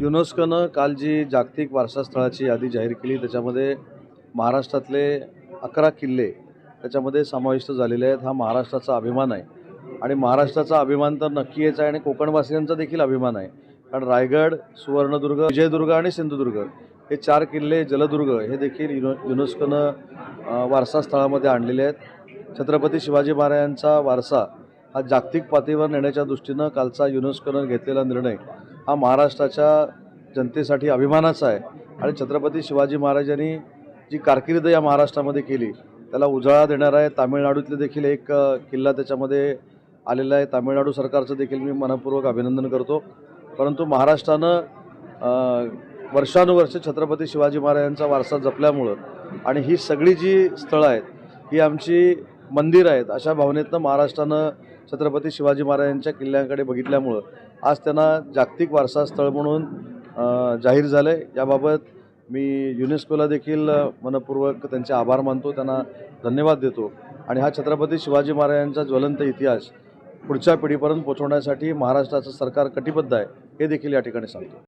युनेस्कोनं काल जी जागतिक वारसास्थळाची यादी जाहीर केली त्याच्यामध्ये महाराष्ट्रातले अकरा किल्ले त्याच्यामध्ये समाविष्ट झालेले आहेत. हा महाराष्ट्राचा अभिमान आहे. आणि महाराष्ट्राचा अभिमान तर नक्कीच आहे आणि कोकणवासियांचा देखील अभिमान आहे. कारण रायगड सुवर्णदुर्ग विजयदुर्ग आणि सिंधुदुर्ग हे चार किल्ले जलदुर्ग हे देखील युनो युनेस्कोनं वारसास्थळामध्ये आणलेले आहेत. छत्रपती शिवाजी महाराजांचा वारसा हा जागतिक पातळीवर नेण्याच्या दृष्टीनं कालचा युनेस्कोनं घेतलेला निर्णय हा महाराष्ट्राच्या जनतेसाठी अभिमानाचा आहे. आणि छत्रपती शिवाजी महाराजांनी जी कारकीर्द या महाराष्ट्रामध्ये केली त्याला उजाळा देणारा आहे. तामिळनाडूतले देखील एक किल्ला त्याच्यामध्ये आलेला आहे. तामिळनाडू सरकारचं देखील मी मनपूर्वक अभिनंदन करतो. परंतु महाराष्ट्रानं वर्षानुवर्ष छत्रपती शिवाजी महाराजांचा वारसा जपल्यामुळं आणि ही सगळी जी स्थळं आहेत ही आमची मंदिर आहेत अशा भावनेतनं महाराष्ट्रानं छत्रपती शिवाजी महाराजांच्या किल्ल्यांकडे बघितल्यामुळं आज त्यांना जागतिक वारसा स्थळ म्हणून जाहीर झालं आहे याबाबत मी युनेस्कोला देखील मनपूर्वक त्यांचे आभार मानतो त्यांना धन्यवाद देतो. आणि हा छत्रपती शिवाजी महाराजांचा ज्वलंत इतिहास पुढच्या पिढीपर्यंत पोहोचवण्यासाठी महाराष्ट्राचं सरकार कटिबद्ध आहे हे देखील या ठिकाणी सांगतो.